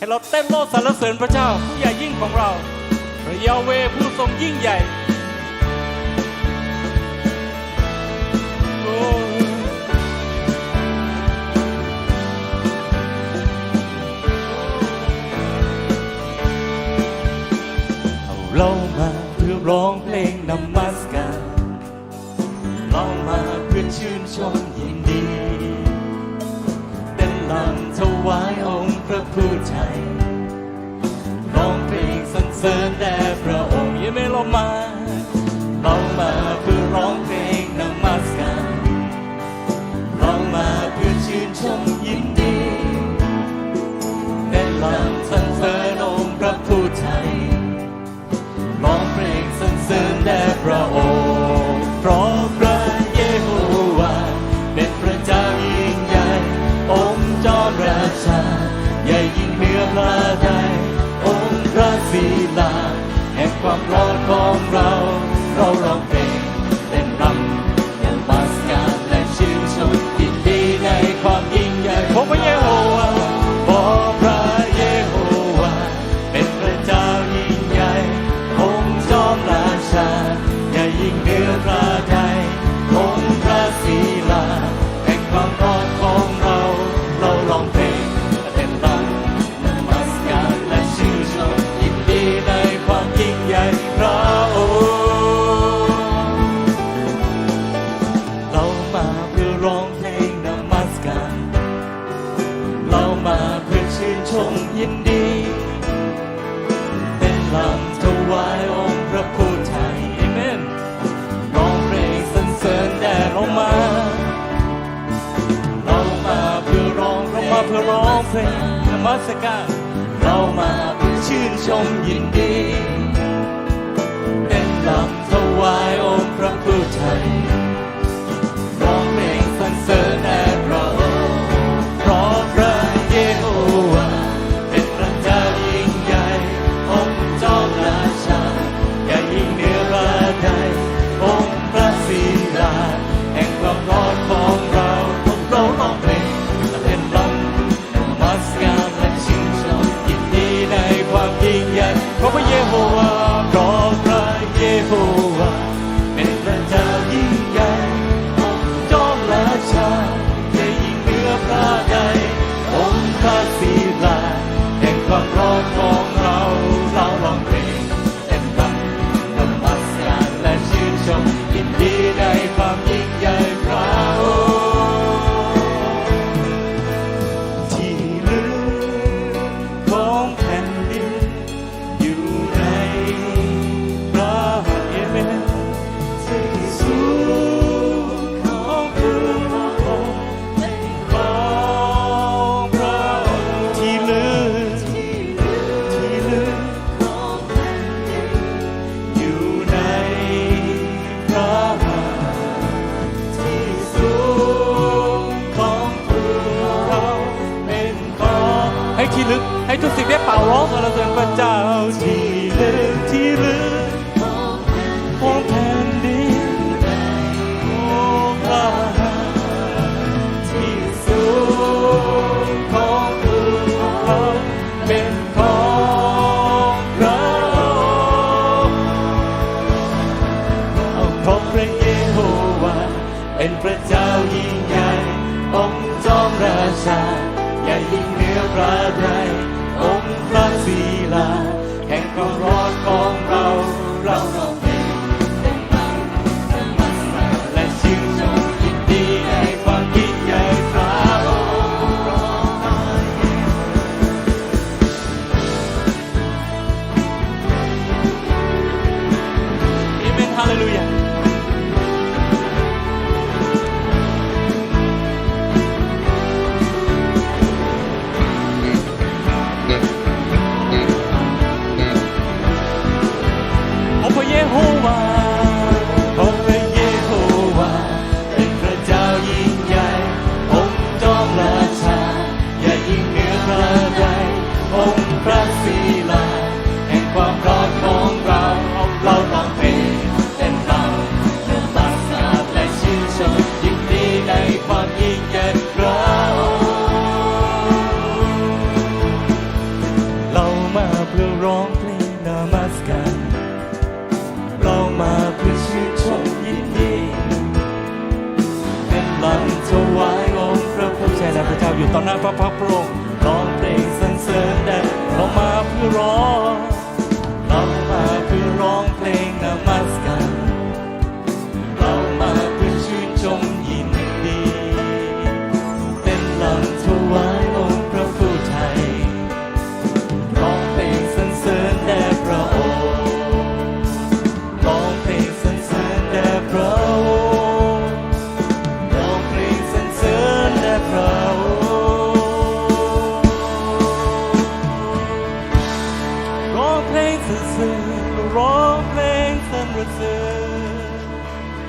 ให้เราเต้นโลดสรรเสริญพระเจ้าผู้ใหญ่ยิ่งของเรา พระเยาเวผู้ทรงยิ่งใหญ่เรามาเพื่อร้องเพลงนมัสการเรามาเพื่อชื่นชมยินดีเต้นลำถวายเอ ผู้ใจร้องเพลงสรรเสริญแด่ ของเรา เราลองเป็น เซนมัสการเรามาชื่นชมยินดีเต้นลำถวายองค์พระผู้ไทย ที่ลึก ให้ทุกสิ่งได้เป่าร้องสรรเสริญพระเจ้าที่ลึกที่ลึกของแผ่นดินของพระที่สูงของตัวเราเป็นของเราเอาของพระเยโฮวาเป็นพระเจ้ายิ่ง วาองค์เยโฮวาเป็นพระเจ้ายิ่งใหญ่องค์จอมราชายิ่งเหนือใดองค์พระศิล อยู่ต่